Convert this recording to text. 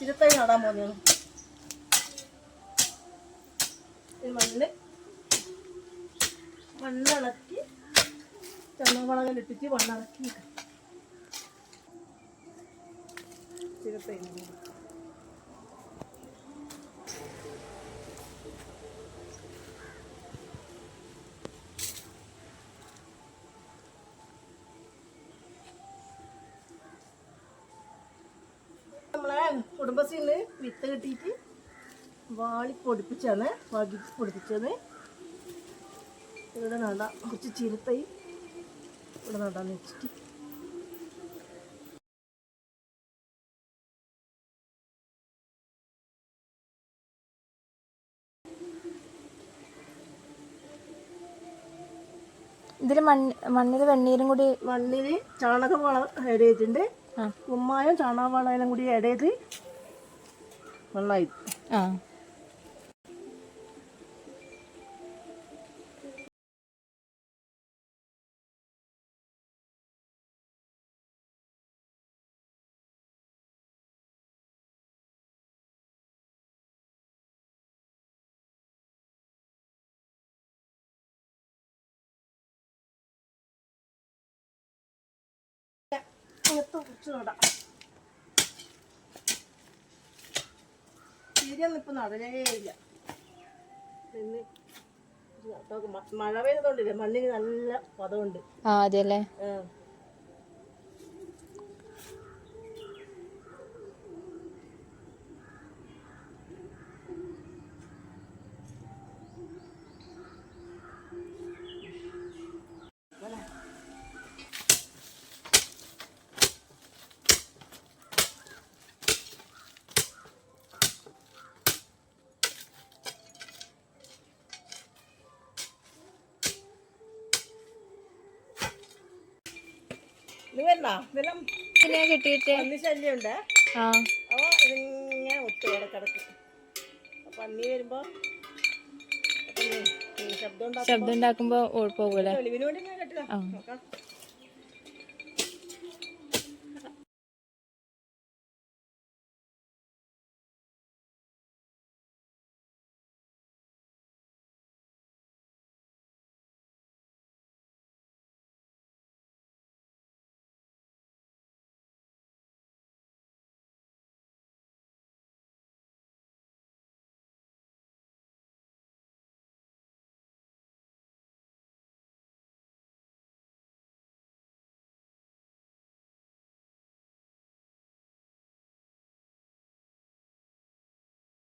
ചിരത്തൈ നടാൻ പോകുന്നതാണ് മണ്ണ് മണ്ണിളക്കി ചന്നവളകൾ ഇട്ടിട്ട് മണ്ണിളക്കി. ചിരത്തൈ നടുന്നു. നമ്മളെ കുടുംബശ്രീന്ന് വിത്ത് കിട്ടിയിട്ട് വാളി പൊടിപ്പിച്ചാണ് വാടി പൊടിപ്പിച്ചത്. ഇവിടെ നടാം കുറച്ച് ചിരുത്തയും ഇവിടെ നടാന്ന് വെച്ചിട്ട്. ഇതിൽ മണ്ണ് മണ്ണിൽ വെണ്ണീരും കൂടി മണ്ണിൽ ചാണകം വള ചെയ്തിട്ടുണ്ട്. ആ കുമ്മായം ചാണകവളം കൂടി ഇടയിൽ വെള്ളമായി ആ. അകത്ത് കുറച്ച് നടാം ശരിയൊന്നും ഇപ്പം നടലേ ഇല്ല. പിന്നെ മഴ പെയ്തതുകൊണ്ടില്ലേ മണ്ണിന് നല്ല പദമുണ്ട് ആ അതെല്ലേ? ആ. നീ വരണോ ഇതെല്ലാം പിന്നെ കിട്ടിയിട്ട്? പന്നി ശല്യമുണ്ട്. ആ. അപ്പോൾ ഇതിങ്ങനെ ഒത്തു പന്നി വരുമ്പോൾ ശബ്ദം ഉണ്ടാക്കും ശബ്ദം ഉണ്ടാക്കുമ്പോ വെളിവിന് വേണ്ടി ഞാൻ കെട്ടില്ല ആ. നോക്കാം.